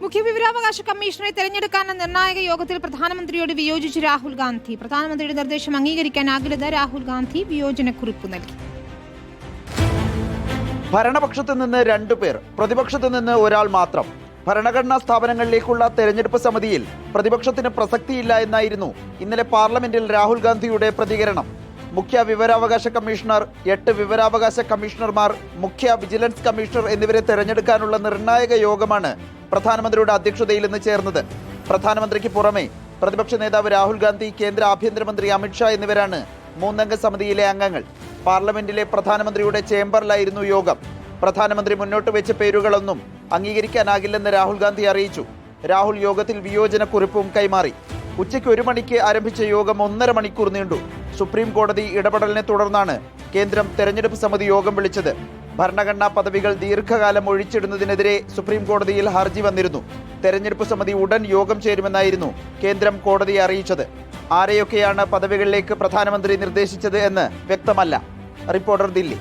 മുഖ്യവിവരാവകാശ കമ്മീഷണറെ തെരഞ്ഞെടുക്കാനുള്ള നിർണായക യോഗത്തിൽ പ്രധാനമന്ത്രിയോട് വിയോജിച്ച് രാഹുൽ ഗാന്ധി. പ്രധാനമന്ത്രിയുടെ നിർദ്ദേശം അംഗീകരിക്കാനാകില്ലെന്ന് രാഹുൽ ഗാന്ധി വിയോജനക്കുറിപ്പ് നൽകി. ഭരണപക്ഷത്ത് നിന്ന് രണ്ടു പേർ പ്രതിപക്ഷത്ത് നിന്ന് ഒരാൾ മാത്രം. ഭരണഘടനാ സ്ഥാപനങ്ങളിലേക്കുള്ള തെരഞ്ഞെടുപ്പ് സമിതിയിൽ പ്രതിപക്ഷത്തിന് പ്രസക്തിയില്ല എന്നായിരുന്നു ഇന്നലെ പാർലമെന്റിൽ രാഹുൽ ഗാന്ധിയുടെ പ്രതികരണം. മുഖ്യ വിവരാവകാശ കമ്മീഷണർ എട്ട് വിവരാവകാശ കമ്മീഷണർമാർ മുഖ്യ വിജിലൻസ് കമ്മീഷണർ എന്നിവരെ തെരഞ്ഞെടുക്കാനുള്ള നിർണായക യോഗമാണ് പ്രധാനമന്ത്രിയുടെ അധ്യക്ഷതയിൽ ഇന്ന് ചേർന്നത്. പ്രധാനമന്ത്രിക്ക് പുറമെ പ്രതിപക്ഷ നേതാവ് രാഹുൽ ഗാന്ധി കേന്ദ്ര ആഭ്യന്തരമന്ത്രി അമിത്ഷാ എന്നിവരാണ് മൂന്നംഗ സമിതിയിലെ അംഗങ്ങൾ. പാർലമെന്റിലെ പ്രധാനമന്ത്രിയുടെ ചേംബറിലായിരുന്നു യോഗം. പ്രധാനമന്ത്രി മുന്നോട്ട് വെച്ച പേരുകളൊന്നും അംഗീകരിക്കാനാകില്ലെന്ന് രാഹുൽ ഗാന്ധി അറിയിച്ചു. രാഹുൽ യോഗത്തിൽ വിയോജനക്കുറിപ്പും കൈമാറി. ഉച്ചയ്ക്ക് ഒരു മണിക്ക് ആരംഭിച്ച യോഗം ഒന്നര മണിക്കൂർ നീണ്ടു. സുപ്രീം കോടതി ഇടപെടലിനെ തുടർന്നാണ് കേന്ദ്രം തെരഞ്ഞെടുപ്പ് സമിതി യോഗം വിളിച്ചത്. ഭരണഘടനാ പദവികൾ ദീർഘകാലം ഒഴിച്ചിടുന്നതിനെതിരെ സുപ്രീം കോടതിയിൽ ഹർജി വന്നിരുന്നു. തെരഞ്ഞെടുപ്പ് സമിതി ഉടൻ യോഗം ചേരുമെന്നായിരുന്നു കേന്ദ്രം കോടതിയെ അറിയിച്ചത്. ആരെയൊക്കെയാണ് പദവികളിലേക്ക് പ്രധാനമന്ത്രി നിർദ്ദേശിച്ചത് എന്ന് വ്യക്തമല്ല. റിപ്പോർട്ടർ ദില്ലി.